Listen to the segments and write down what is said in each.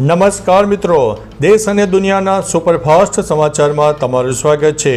નમસ્કાર મિત્રો દેશ અને દુનિયાના સુપરફાસ્ટ સમાચારમાં તમારું સ્વાગત છે.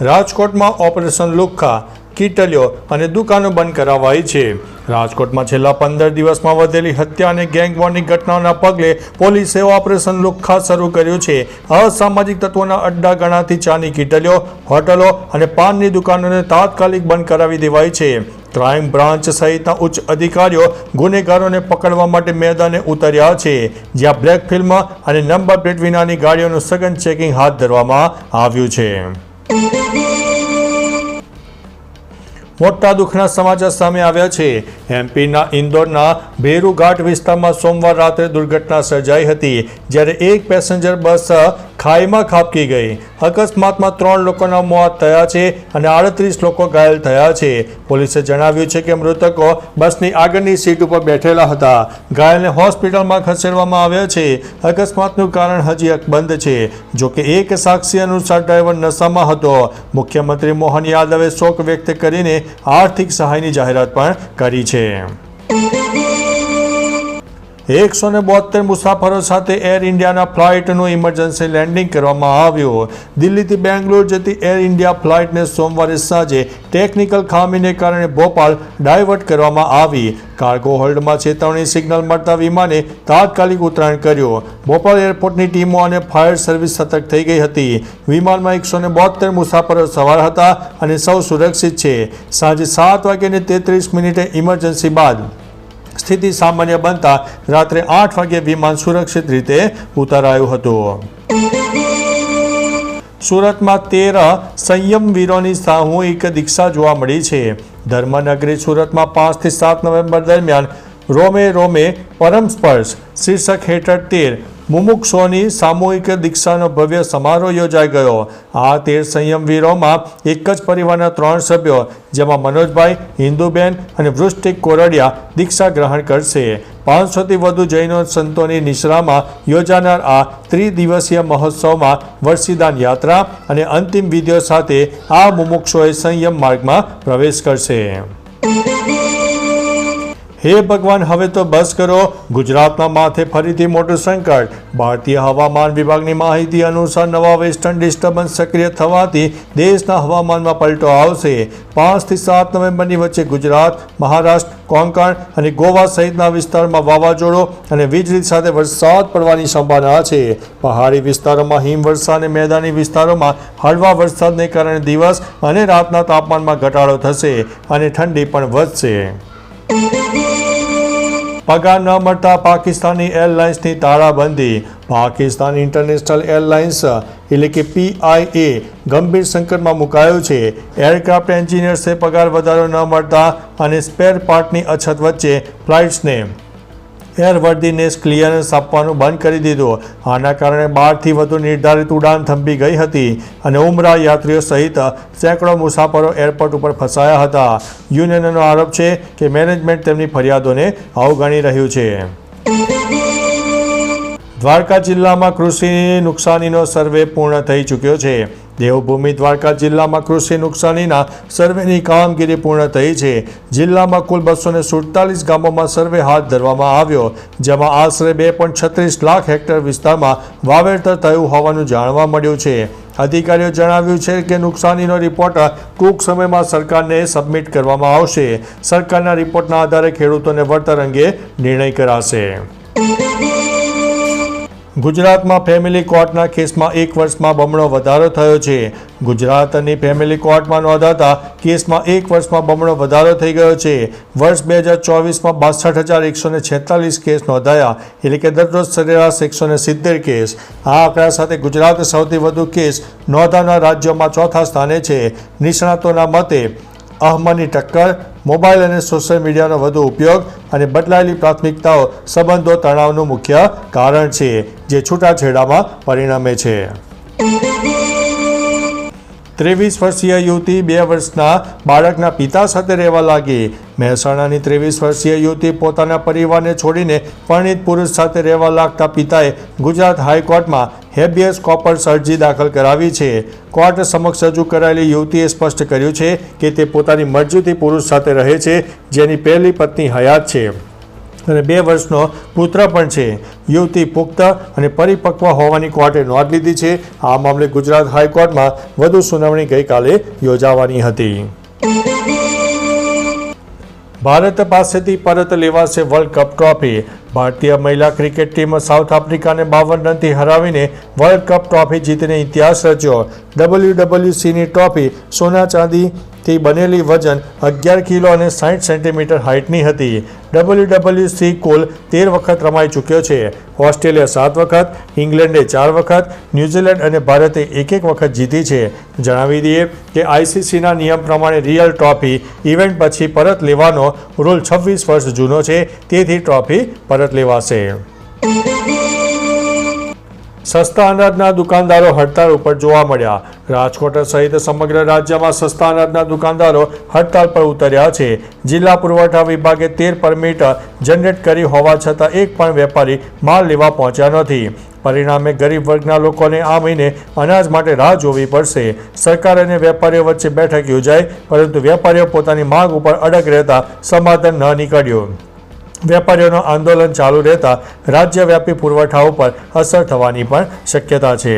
રાજકોટમાં ઓપરેશન લુખ્ખા કીટલીઓ અને દુકાનો બંધ કરાવાઈ છે. રાજકોટમાં છેલ્લા પંદર દિવસમાં વધેલી હત્યા અને ગેંગ વોરની ઘટનાઓના પગલે પોલીસે ઓપરેશન લુખ્ખા શરૂ કર્યું છે. અસામાજિક તત્વોના અડ્ડા ગણાતી ચાની કીટલીઓ, હોટલો અને પાનની દુકાનોને તાત્કાલિક બંધ કરાવી દેવાઈ છે. ક્રાઇમ બ્રાન્ચ સહિતના ઉચ્ચ અધિકારીઓ ગુનેગારોને પકડવા માટે મેદાને ઉતર્યા છે. જ્યાં બ્લેક ફિલ્મ અને નંબર પ્લેટ વિનાની ગાડીઓનું સઘન ચેકિંગ હાથ ધરવામાં આવ્યું છે. મોટા દુઃખના સમાચાર સામે આવ્યા છે. એમપીના ઇન્દોરના ભેરુઘાટ વિસ્તારમાં સોમવાર રાત્રે દુર્ઘટના સર્જાઈ હતી, જ્યારે એક પેસેન્જર બસ ખાઈમાં ખાબકી ગઈ. અકસ્માતમાં ત્રણ લોકોના મોત થયા છે અને આડત્રીસ લોકો ઘાયલ થયા છે. પોલીસે જણાવ્યું છે કે મૃતકો બસની આગળની સીટ ઉપર બેઠેલા હતા. ઘાયલને હોસ્પિટલમાં ખસેડવામાં આવ્યા છે. અકસ્માતનું કારણ હજી અકબંધ છે. જોકે એક સાક્ષી અનુસાર ડ્રાઈવર નશામાં હતો. મુખ્યમંત્રી મોહન યાદવે શોક વ્યક્ત કરીને આર્થિક સહાયની જાહેરાત પણ કરી છે. એકસો ને બોતેર મુસાફરો સાથે એર ઇન્ડિયાના ફ્લાઇટનું ઇમરજન્સી લેન્ડિંગ કરવામાં આવ્યું. દિલ્હીથી બેંગ્લોર જતી એર ઇન્ડિયા ફ્લાઇટને સોમવારે સાંજે ટેકનિકલ ખામીને કારણે ભોપાલ ડાયવર્ટ કરવામાં આવી. કાર્ગો હોલ્ડમાં ચેતવણી સિગ્નલ મળતા વિમાને તાત્કાલિક ઉતરાણ કર્યું. ભોપાલ એરપોર્ટની ટીમો અને ફાયર સર્વિસ સતર્ક થઈ ગઈ હતી. વિમાનમાં એકસો ને બોતેર મુસાફરો સવાર હતા અને સૌ સુરક્ષિત છે. સાંજે સાત વાગ્યાને તેત્રીસ મિનિટે ઇમરજન્સી બાદ સ્થિતિ સામાન્ય બનતા રાત્રે આઠ વાગે વિમાન સુરક્ષિત રીતે ઉતારાયું હતું. સુરતમાં તેર સંયમવીરોની સામૂહિક દીક્ષા જોવા મળી છે. ધર્મનગરી સુરતમાં પાંચથી સાત નવેમ્બર દરમિયાન રોમે રોમે પરમ સ્પર્શ શીર્ષક હેઠળ તેર મુમુક્ષોની સામૂહિક દીક્ષાનો ભવ્ય સમારોહ યોજાઈ ગયો. આ તેર સંયમવીરોમાં એક જ પરિવારના ત્રણ સભ્યો, જેમાં મનોજભાઈ, હિન્દુબેન અને વૃષ્ટિક કોરડિયા દીક્ષા ગ્રહણ કરશે. પાંચસોથી વધુ જૈનો સંતોની નિશ્રામાં યોજાનાર આ ત્રિદિવસીય મહોત્સવમાં વર્ષીદાન યાત્રા અને અંતિમ વિધિઓ સાથે આ મુમુક્ષોએ સંયમ માર્ગમાં પ્રવેશ કરશે. હે ભગવાન, હવે તો બસ કરો. ગુજરાતના માથે ફરીથી મોટું સંકટ. ભારતીય હવામાન વિભાગની માહિતી અનુસાર નવા વેસ્ટર્ન ડિસ્ટર્બન્સ સક્રિય થવાથી દેશના હવામાનમાં પલટો આવશે. પાંચથી સાત નવેમ્બરની વચ્ચે ગુજરાત, મહારાષ્ટ્ર, કોંકણ અને ગોવા સહિતના વિસ્તારમાં વાવાઝોડો અને વીજળી સાથે વરસાદ પડવાની સંભાવના છે. પહાડી વિસ્તારોમાં હિમવર્ષા અને મેદાની વિસ્તારોમાં હળવા વરસાદને કારણે દિવસ અને રાતના તાપમાનમાં ઘટાડો થશે અને ઠંડી પણ વધશે. પગાર ન મળતા પાકિસ્તાની એરલાઇન્સની તાળાબંધી. પાકિસ્તાન ઇન્ટરનેશનલ એરલાઇન્સ, એટલે કે પીઆઈએ ગંભીર સંકટમાં મુકાયો છે. એરક્રાફ્ટ એન્જિનિયર્સે પગાર વધારો ન મળતા અને સ્પેર પાર્ટની અછત વચ્ચે ફ્લાઇટ્સને એરવર્ધીનેસ ક્લિયરન્સ આપવાનું બંધ કરી દીધું. આના કારણે બારથી વધુ નિર્ધારિત ઉડાન થંભી ગઈ હતી અને ઉમરા યાત્રીઓ સહિત સેંકડો મુસાફરો એરપોર્ટ ઉપર ફસાયા હતા. યુનિયનનો આરોપ છે કે મેનેજમેન્ટ તેમની ફરિયાદોને અવગણી રહ્યું છે. દ્વારકા જિલ્લામાં કૃષિ નુકસાનીનો સર્વે પૂર્ણ થઈ ચૂક્યો છે. દેવભૂમિ દ્વારકા જિલ્લામાં કૃષિ નુકસાનીના સર્વેની કામગીરી પૂર્ણ થઈ છે. જિલ્લામાં કુલ બસો સુડતાલીસ ગામોમાં સર્વે હાથ ધરવામાં આવ્યો, જેમાં આશરે બે પોઈન્ટ છત્રીસ લાખ હેક્ટર વિસ્તારમાં વાવેતર થયું હોવાનું જાણવા મળ્યું છે. અધિકારીઓ જણાવ્યું છે કે નુકસાનીનો રિપોર્ટ ટૂંક સમયમાં સરકારને સબમિટ કરવામાં આવશે. સરકારના રિપોર્ટના આધારે ખેડૂતોને વળતર અંગે નિર્ણય કરાશે. ગુજરાતમાં ફેમિલી કોર્ટના કેસમાં એક વર્ષમાં બમણો વધારો થયો છે. ગુજરાતની ફેમિલી કોર્ટમાં નોંધાતા કેસમાં એક વર્ષમાં બમણો વધારો થઈ ગયો છે. વર્ષ બે હજાર ચોવીસમાં બાસઠ હજાર એકસો ને છેતાલીસ કેસ નોંધાયા, એટલે કે દરરોજ સરેરાશ એકસો ને સિત્તેર કેસ. આ આંકડા સાથે ગુજરાત સૌથી વધુ કેસ નોંધાનાર રાજ્યોમાં ચોથા સ્થાને છે. નિષ્ણાતોના મતે અહમદની ટક્કર, મોબાઈલ અને સોશિયલ મીડિયાનો વધુ ઉપયોગ અને બદલાયેલી પ્રાથમિકતાઓ સંબંધો તણાવનું મુખ્ય કારણ છે, જે છૂટાછેડામાં પરિણમે છે. ત્રેવીસ વર્ષીય યુવતી બે વર્ષના બાળકના પિતા સાથે રહેવા લાગી. મહેસાણાની ત્રેવીસ વર્ષીય યુવતી પોતાના પરિવારને છોડીને પરણિત પુરુષ સાથે રહેવા લાગતા પિતાએ ગુજરાત હાઈકોર્ટમાં હેબિયસ કોપર્સ અરજી દાખલ કરાવી છે. કોર્ટ સમક્ષ રજૂ કરાયેલી યુવતીએ સ્પષ્ટ કર્યું છે કે તે પોતાની મરજીથી પુરુષ સાથે રહે છે, જેની પહેલી પત્ની હયાત છે. અને બે વર્ષનો પુત્ર પણ છે. યુવતી પુખ્ત અને પરિપક્વ હોવાની કોર્ટે નોંધ લીધી છે. આ મામલે ગુજરાત હાઈકોર્ટમાં વધુ સુનાવણી ગઈકાલે યોજાવાની હતી. ભારત પાસેથી પરત લેવાશે વર્લ્ડ કપ ટ્રોફી. ભારતીય મહિલા ક્રિકેટ ટીમ સાઉથ આફ્રિકાને બાવન રનથી હરાવીને વર્લ્ડ કપ ટ્રોફી જીતીને ઇતિહાસ રચ્યો. ડબલ્યુડબલ્યુસીની ટ્રોફી સોના ચાંદીથી બનેલી વજન અગિયાર કિલો અને સાઠ સેન્ટીમીટર હાઇટની હતી. ડબલ્યુડબલ્યુસી કુલ તેર વખત રમાઈ ચૂક્યો છે. ઓસ્ટ્રેલિયા સાત વખત, ઇંગ્લેન્ડે ચાર વખત, ન્યૂઝીલેન્ડ અને ભારતે એક એક વખત જીતી છે. જણાવી દઈએ કે આઈસીસીના નિયમ પ્રમાણે રિયલ ટ્રોફી ઇવેન્ટ પછી પરત લેવાનો રૂલ છવ્વીસ વર્ષ જૂનો છે. તેથી ટ્રોફી પરત લેવાશે. સસ્તા અનાજના દુકાનદારો હડતાળ ઉપર જોવા મળ્યા. રાજકોટ સહિત સમગ્ર રાજ્યમાં સસ્તા અનાજના દુકાનદારો હડતાળ પર ઉતર્યા છે. જિલ્લા પુરવઠા વિભાગે તેર પરમિટ જનરેટ કરી હોવા છતાં એક પણ વેપારી માલ લેવા પહોંચ્યા નથી. પરિણામે ગરીબ વર્ગના લોકોને આ મહિને અનાજ માટે રાહ જોવી પડશે. સરકાર અને વેપારીઓ વચ્ચે બેઠક યોજાઈ, પરંતુ વેપારીઓ પોતાની માંગ ઉપર અડગ રહેતા સમાધાન ન નીકળ્યું. વેપારીઓનું આંદોલન ચાલુ રહેતા રાજ્યવ્યાપી પુરવઠા ઉપર અસર થવાની પણ શક્યતા છે.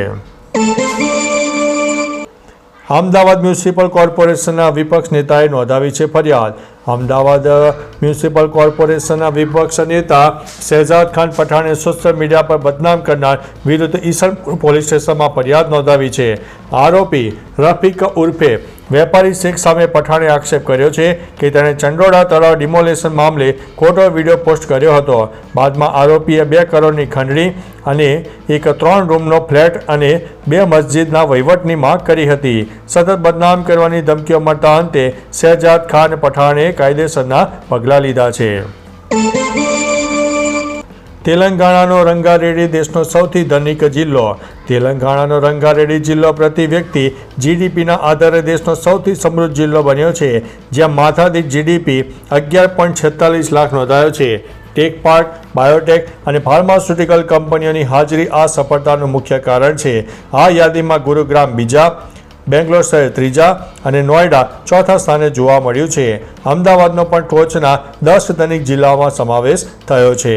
અમદાવાદ મ્યુનિસિપલ કોર્પોરેશનના વિપક્ષ નેતાએ નોંધાવી છે ફરિયાદ. અમદાવાદ મ્યુનિસિપલ કોર્પોરેશનના વિપક્ષ નેતા શહેજાદ ખાન પઠાણે સોશિયલ મીડિયા પર બદનામ કરનાર વિરુદ્ધ ઈસનપુર પોલીસ સ્ટેશનમાં ફરિયાદ નોંધાવી છે. આરોપી રફીક ઉર્ફે વેપારી શેખ સામે પઠાણે આક્ષેપ કર્યો છે કે તેણે ચંડોળા તળાવ ડિમોલેશન મામલે ખોટો વીડિયો પોસ્ટ કર્યો હતો. બાદમાં આરોપીએ બે કરોડની ખંડણી અને એક ત્રણ રૂમનો ફ્લેટ અને બે મસ્જિદના વહીવટની માંગ કરી હતી. સતત બદનામ કરવાની ધમકીઓ મળતા અંતે શહેજાદ ખાન પઠાણે કાયદેસરના પગલાં લીધા છે. તેલંગાણાનો રંગારેડી દેશનો સૌથી ધનિક જિલ્લો. તેલંગાણાનો રંગારેડી જિલ્લો પ્રતિ વ્યક્તિ જીડીપીના આધારે દેશનો સૌથી સમૃદ્ધ જિલ્લો બન્યો છે, જ્યાં માથાદીઠ જીડીપી અગિયાર પોઈન્ટ છેતાલીસ લાખ નોંધાયો છે. ટેક પાર્ક બાયોટેક અને ફાર્માસ્યુટિકલ કંપનીઓની હાજરી આ સફળતાનું મુખ્ય કારણ છે. આ યાદીમાં ગુરુગ્રામ બીજા બેંગ્લોર શહેર ત્રીજા અને નોઈડા ચોથા સ્થાને જોવા મળ્યું છે. અમદાવાદનો પણ ટોચના દસ ધનિક જિલ્લાઓમાં સમાવેશ થયો છે.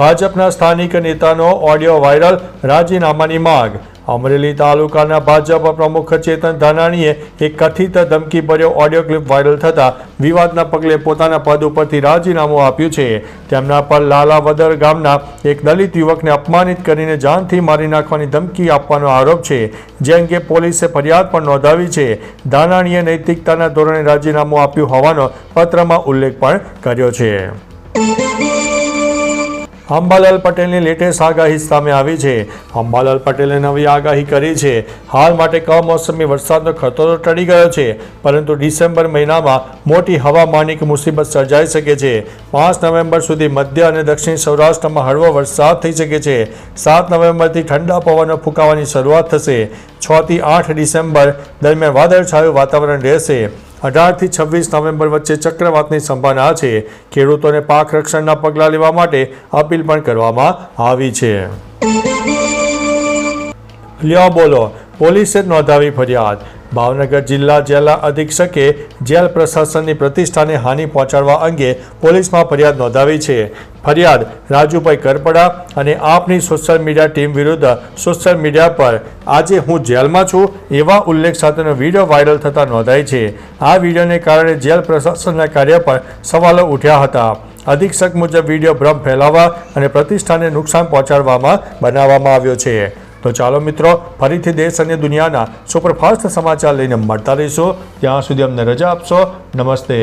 ભાજપના સ્થાનિક નેતાનો ઓડિયો વાયરલ, રાજીનામાની માંગ. અમરેલી તાલુકાના ભાજપ પ્રમુખ ચેતન ધાનાણીએ એક કથિત ધમકીભર્યો ઓડિયો ક્લિપ વાયરલ થતા વિવાદના પગલે પોતાના પદ ઉપરથી રાજીનામું આપ્યું છે. તેમના પર લાલાવદર ગામના એક દલિત યુવકને અપમાનિત કરીને જાનથી મારી નાખવાની ધમકી આપવાનો આરોપ છે, જે અંગે પોલીસે ફરિયાદ પણ નોંધાવી છે. ધાનાણીએ નૈતિકતાના ધોરણે રાજીનામું આપ્યું હોવાનો પત્રમાં ઉલ્લેખ પણ કર્યો છે. અંબાલાલ પટેલની લેટેસ્ટ આગાહી સામે આવી છે. અંબાલાલ પટેલે નવી આગાહી કરી છે. હાલ માટે કમોસમી વરસાદનો ખતરો ટળી ગયો છે, પરંતુ ડિસેમ્બર મહિનામાં મોટી હવામાનિક મુસીબત સર્જાઈ શકે છે. પાંચ નવેમ્બર સુધી મધ્ય અને દક્ષિણ સૌરાષ્ટ્રમાં હળવો વરસાદ થઈ શકે છે. સાત નવેમ્બરથી ઠંડા પવનો ફૂંકાવાની શરૂઆત થશે. છ થી આઠ ડિસેમ્બર દરમિયાન વાદળછાયું વાતાવરણ રહેશે. અઢારથી છવ્વીસ નવેમ્બર વચ્ચે ચક્રવાતની સંભાવના છે. ખેડૂતોને પાક રક્ષણના પગલાં લેવા માટે અપીલ પણ કરવામાં આવી છે. લ્યો બોલો, પોલીસે નોંધાવી ફરિયાદ. ભાવનગર જિલ્લા જેલના અધિક્ષકે જેલ પ્રશાસનની પ્રતિષ્ઠાને હાનિ પહોંચાડવા અંગે પોલીસમાં ફરિયાદ નોંધાવી છે. ફરિયાદ રાજુભાઈ કરપડા અને આપની સોશિયલ મીડિયા ટીમ વિરુદ્ધ સોશિયલ મીડિયા પર. આજે હું જેલમાં છું, એવા ઉલ્લેખ સાથેનો વીડિયો વાયરલ થતા નોંધાય છે. આ વિડીયોને કારણે જેલ પ્રશાસનના કાર્ય પર સવાલો ઉઠ્યા હતા. અધિક્ષક મુજબ વીડિયો ભ્રમ ફેલાવવા અને પ્રતિષ્ઠાને નુકસાન પહોંચાડવામાં બનાવવામાં આવ્યો છે. તો ચાલો મિત્રો, ફરીથી દેશ અને દુનિયાના સુપરફાસ્ટ સમાચાર લઈને મળતા રહીશું. ત્યાં સુધી અમને રજા આપશો. નમસ્તે.